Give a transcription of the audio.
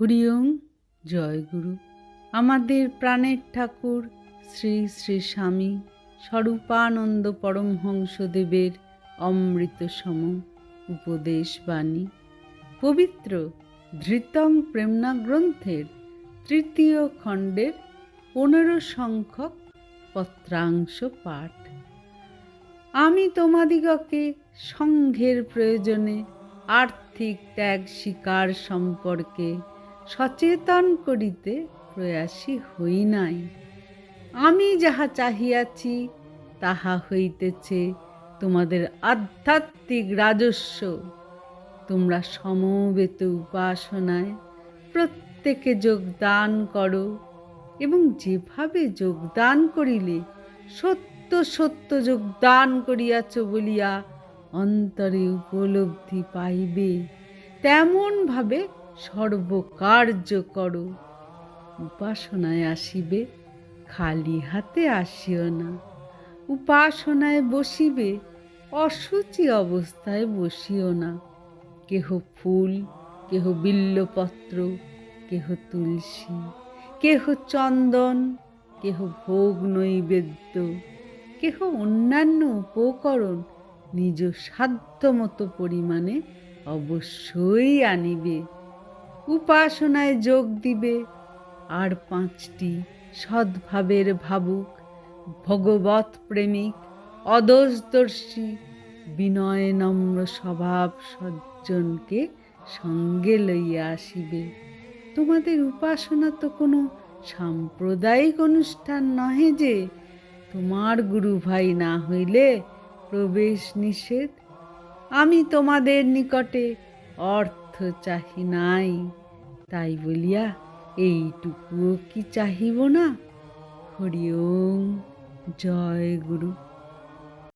হরিওম জয় গুরু। আমাদের প্রাণের ঠাকুর শ্রী শ্রী স্বামী স্বরূপানন্দ পরমহংসদেবের অমৃত সম উপদেশ বাণী। পবিত্র ধৃতং প্রেমনা গ্রন্থের তৃতীয় খণ্ডের পনেরো সংখ্যক পত্রাংশ পাঠ। আমি তোমাদিগকে সংঘের প্রয়োজনে আর্থিক ত্যাগ স্বীকার সম্পর্কে সচেতন করিতে প্রয়াসী হই নাই। আমি যাহা চাহিয়াছি, তাহা হইতেছে তোমাদের আধ্যাত্মিক রাজস্ব। তোমরা সমবেত উপাসনায় প্রত্যেকে যোগদান করো এবং যেভাবে যোগদান করিলে সত্য সত্য যোগদান করিয়াছ বলিয়া অন্তরে উপলব্ধি পাইবে, তেমনভাবে সর্বকার্য করো। উপাসনায় আসিবে, খালি হাতে আসিও না। উপাসনায় বসিবে অসুচি অবস্থায় বসিও না। কেহ ফুল, কেহ বিল্লপত্র, কেহ তুলসী, কেহ চন্দন, কেহ ভোগ নৈবেদ্য, কেহ অন্যান্য উপকরণ নিজ সাধ্যমতো পরিমাণে অবশ্যই আনিবে। উপাসনায় যোগ দিবে। আর পাঁচটি সদ্ভাবের ভাবুক ভগবত প্রেমিক, অদোষদর্শী, বিনয় নম্র স্বভাব সজ্জনকে সঙ্গে লইয়া আসিবে। তোমাদের উপাসনা তো কোনো সাম্প্রদায়িক অনুষ্ঠান নহে যে, তোমার গুরু ভাই না হইলে প্রবেশ নিষেধ। আমি তোমাদের নিকটে অর্থ চাহি নাই। তাই বলিয়া এইটুকুও কি চাহিব না? হরি ওম জয় গুরু।